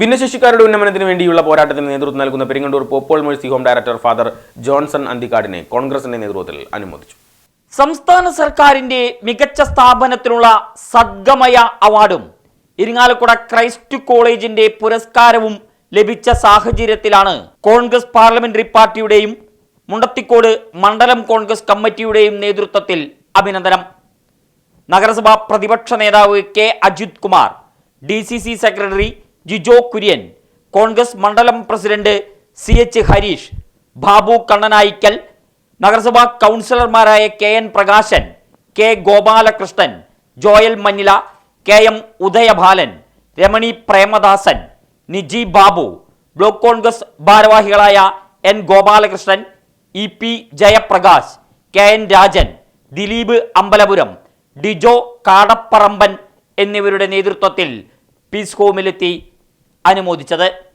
ഭിന്നശേഷിക്കാരുടെ ഉന്നമനത്തിന് വേണ്ടിയുള്ള പോരാട്ടത്തിന് നേതൃത്വം നൽകുന്ന Peringandoor Pope Paul Mercy Home director Father Johnson അന്തിക്കാടിനെ കോൺഗ്രസിന്റെ നേതൃത്വത്തിൽ അനുമോദിച്ചു. സംസ്ഥാന സർക്കാരിന്റെ മികച്ച സ്ഥാപനത്തിനുള്ള സദ്ഗമയ അവാർഡും ഇരിങ്ങാലക്കുട ക്രൈസ്റ്റ് കോളേജിന്റെ പുരസ്കാരവും ലഭിച്ച സാഹചര്യത്തിലാണ് കോൺഗ്രസ് പാർലമെന്ററി പാർട്ടിയുടെയും മുണ്ടത്തിക്കോട് മണ്ഡലം കോൺഗ്രസ് കമ്മിറ്റിയുടെയും നേതൃത്വത്തിൽ അഭിനന്ദനം. നഗരസഭാ പ്രതിപക്ഷ നേതാവ് K Ajith Kumar D secretary Jijo Kurian Congress മണ്ഡലം president C H Harish Babu Kannanayikkal നഗരസഭാ കൗൺസിലർമാരായ K N Prakashan K Gopalakrishnan Joel Manjila K M Udayabalan Ramani Premadasan Niji Babu block Congress ഭാരവാഹികളായ N Gopalakrishnan E P Jayaprakash K N Rajan Dileep Ambalapuram Dijo Kadapparamban എന്നിവരുടെ നേതൃത്വത്തിൽ piece ഹോമിലെത്തി അനുമോദിച്ചത്.